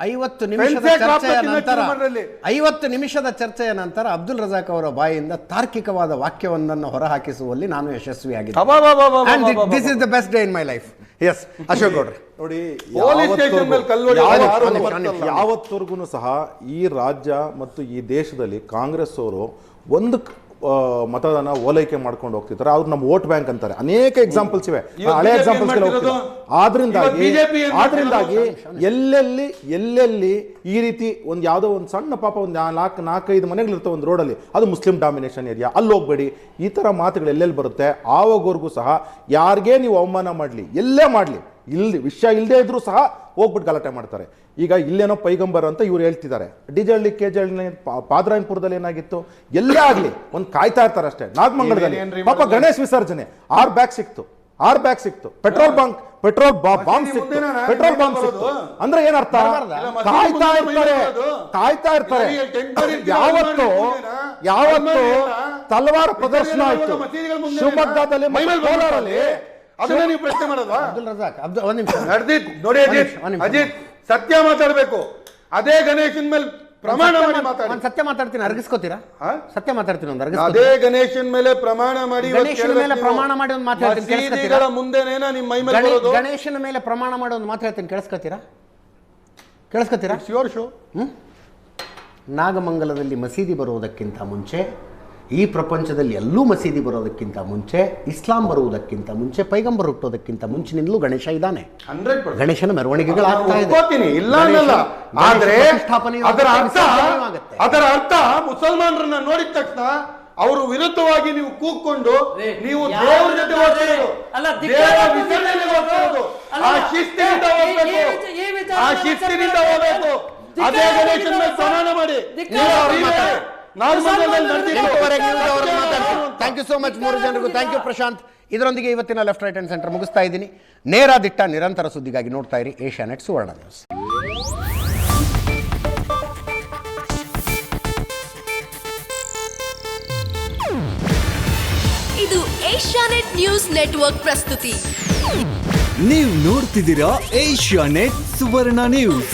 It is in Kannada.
ಐವತ್ತು ನಿಮಿಷದ ಚರ್ಚೆಯ ನಂತರ. ಐವತ್ತು ನಿಮಿಷದ ಚರ್ಚೆಯ ನಂತರ ಅಬ್ದುಲ್ ರಜಾಕ್ ಅವರ ಬಾಯಿಂದ ತಾರ್ಕಿಕವಾದ ವಾಕ್ಯವೊಂದನ್ನು ಹೊರಹಾಕಿಸುವಲ್ಲಿ ನಾನು ಯಶಸ್ವಿಯಾಗಿದ್ದೆ. This is the best day in my life yes Ashok ಗೌಡ್ರೆ ನೋಡಿ. ಯಾವತ್ತವರೆಗೂ ಸಹ ಈ ರಾಜ್ಯ ಮತ್ತು ಈ ದೇಶದಲ್ಲಿ ಕಾಂಗ್ರೆಸ್ ಅವರು ಒಂದು ಮತದಾನ ಓಲೈಕೆ ಮಾಡ್ಕೊಂಡು ಹೋಗ್ತಿದ್ದಾರೆ. ಅವ್ರು ನಮ್ಮ ವೋಟ್ ಬ್ಯಾಂಕ್ ಅಂತಾರೆ. ಅನೇಕ ಎಕ್ಸಾಂಪಲ್ಸ್ ಇವೆ. ಹಳೆ ಎಕ್ಸಾಂಪಲ್ಸ್ ಆದ್ರಿಂದಾಗಿ ಆದ್ರಿಂದಾಗಿ ಎಲ್ಲೆಲ್ಲಿ ಎಲ್ಲೆಲ್ಲಿ ಈ ರೀತಿ ಒಂದು ಯಾವುದೋ ಒಂದು ಸಣ್ಣ ಪಾಪ ಒಂದು ನಾಲ್ಕು ನಾಲ್ಕೈದು ಮನೆಗಳಿರ್ತವೆ ಒಂದು ರೋಡಲ್ಲಿ ಅದು ಮುಸ್ಲಿಂ ಡಾಮಿನೇಷನ್ ಏರಿಯಾ ಅಲ್ಲಿ ಹೋಗ್ಬೇಡಿ. ಈ ಥರ ಮಾತುಗಳು ಎಲ್ಲೆಲ್ಲಿ ಬರುತ್ತೆ? ಆವಾಗವರೆಗೂ ಸಹ ಯಾರಿಗೇ ನೀವು ಅವಮಾನ ಮಾಡಲಿ? ಎಲ್ಲೇ ಮಾಡಲಿ. ಇಲ್ಲಿ ವಿಷಯ ಇಲ್ಲದೆ ಇದ್ರೂ ಸಹ ಹೋಗ್ಬಿಟ್ಟು ಗಲಾಟೆ ಮಾಡ್ತಾರೆ. ಈಗ ಇಲ್ಲೇನೋ ಪೈಗಂಬರ್ ಅಂತ ಇವ್ರು ಹೇಳ್ತಿದ್ದಾರೆ. ಡಿಜಳ್ಳಿ ಕೆಜಳ್ಳಿ ಪಾದರಾಯನಪುರದಲ್ಲಿ ಏನಾಗಿತ್ತು? ಎಲ್ಲೇ ಆಗಲಿ ಒಂದು ಕಾಯ್ತಾ ಇರ್ತಾರೆ ಅಷ್ಟೇ. ನಾಗಮಂಗಲದಲ್ಲಿ. ಪಾಪ ಗಣೇಶ್ ವಿಸರ್ಜನೆ. ಆರ್ ಬ್ಯಾಗ್ ಸಿಕ್ತು. ಆರ್ ಬ್ಯಾಗ್ ಸಿಕ್ತು. ಪೆಟ್ರೋಲ್ ಬಂಕ್ ಪೆಟ್ರೋಲ್ ಬಾಂಬ್ ಸಿಕ್ತು. ಪೆಟ್ರೋಲ್ ಬಾಂಬ್ ಸಿಕ್ತು. ಅಂದ್ರೆ ಏನರ್ಥ? ಕಾಯ್ತಾ ಇರ್ತಾರೆ. ಕಾಯ್ತಾ ಇರ್ತಾರೆ. ಯಾವತ್ತು ಯಾವತ್ತು ತಲವಾರು ಪ್ರದರ್ಶನ ಆಯ್ತು. ಶಿವಮೊಗ್ಗದಲ್ಲಿ ಮೈಮೇಲೆ ಕೋಲಾರಲ್ಲಿ ಅದನ್ನ ನೀವು ಪ್ರಶ್ನೆ ಮಾಡೋದಾ ಅಬ್ದುಲ್ ರಜಾಕ್ ಅಬ್ದುಲ್ ಒಂದು ನಿಮಿಷ. ಅಜಿತ್ ನೋಡಿ ಅಜಿತ್. ಅಜಿತ್ ಸತ್ಯ ಮಾತಾಡ್ಬೇಕು. ಅದೇ ಗಣೇಶನ್ ಮೇಲೆ ಪ್ರಮಾಣ ಮಾಡಿ ಮಾತಾಡಿ ಒಂದು ಸತ್ಯ ಮಾತಾಡ್ತೀನಿ ಅರ್ಗಿಸ್ಕೋತೀರಾ? ಸತ್ಯ ಮಾತಾಡ್ತೀನಿ ಒಂದು ಅದೇ ಅರ್ಗಿಸ್ಕೋತೀರಾ ಗಣೇಶನ್ ಮೇಲೆ ಪ್ರಮಾಣ ಮಾಡಿ ಗಣೇಶನ ಮೇಲೆ ಪ್ರಮಾಣ ಮಾಡಿ ಒಂದು ಮಾತಾಡ್ತೀನಿ ಕೇಳಿಸ್ಕೊತೀರಾ? ಮುಂದೆನೇನಾ ನಿಮ್ಮ ಮೈ ಮೇಲೆ ಬರೋದು. ಗಣೇಶನ ಮೇಲೆ ಪ್ರಮಾಣ ಮಾಡಿ ಒಂದು ಮಾತಾಡ್ತೀನಿ ಕೇಳಿಸ್ಕೊತೀರಾ? ಕೇಳಿಸ್ಕೊತೀರಾ? ಯುವರ್ ಶೋ ನಾಗಮಂಗಲದಲ್ಲಿ ಮಸೀದಿ ಬರುವುದಕ್ಕಿಂತ ಮುಂಚೆ ಈ ಪ್ರಪಂಚದಲ್ಲಿ ಎಲ್ಲೂ ಮಸೀದಿ ಬರೋದಕ್ಕಿಂತ ಮುಂಚೆ ಇಸ್ಲಾಂ ಬರುವುದಕ್ಕಿಂತ ಮುಂಚೆ ಪೈಗಂಬರ್ ಹುಟ್ಟೋದಕ್ಕಿಂತ ಮುಂಚಿನಿಂದಲೂ ಗಣೇಶ ಇದ್ದಾನೆ. ಗಣೇಶನ ಮೆರವಣಿಗೆಗಳಾಗ್ತಾ ಇದೆ. ಒಪ್ಕೋತೀನಿ ಇಲ್ಲ ಆದ್ರೆ ಅದರ ಅರ್ಥ ಅದರ ಅರ್ಥ ಮುಸಲ್ಮಾನರನ್ನ ನೋಡಿದ ತಕ್ಷಣ ಅವರು ವಿರುದ್ಧವಾಗಿ ನೀವು ಕೂಗ್ಕೊಂಡು ನೀವು ದೇವರ ಜೊತೆ ವಿರುದ್ಧ ಹೋಗ್ತಿರೋದು ಅಲ್ಲ, ದೇವರ ಧಿಕ್ಕಾರ ವಿಸರ್ಜನೆಗೆ ಹೋಗ್ತಿರೋದು ಆ ಶಿಸ್ತಿನಿಂದ ಹೋಗಬೇಕು ಆ ಶಿಸ್ತಿನಿಂದ ಹೋಗ್ಬೇಕು ಅದೇ ಗಣೇಶನ ಸ್ನಾನ ಮಾಡಿ. ಥ್ಯಾಂಕ್ ಯು ಸೋ ಮಚ್ ಮೂರು ಜನರಿಗೂ. Thank you Prashanth. ಇದರೊಂದಿಗೆ ಇವತ್ತಿನ ಲೆಫ್ಟ್ ರೈಟ್ ಅಂಡ್ ಸೆಂಟರ್ ಮುಗಿಸ್ತಾ ಇದ್ದೀನಿ. ನೇರ ದಿಟ್ಟ ನಿರಂತರ ಸುದ್ದಿಗಾಗಿ ನೋಡ್ತಾ ಇರಿ ಏಷ್ಯಾ ನೆಟ್ ಸುವರ್ಣ ನ್ಯೂಸ್. ಇದು ಏಷ್ಯಾನೆಟ್ ನ್ಯೂಸ್ ನೆಟ್ವರ್ಕ್ ಪ್ರಸ್ತುತಿ. ನೀವು ನೋಡ್ತಿದ್ದೀರಾ ಏಷ್ಯಾ ನೆಟ್ ಸುವರ್ಣ ನ್ಯೂಸ್.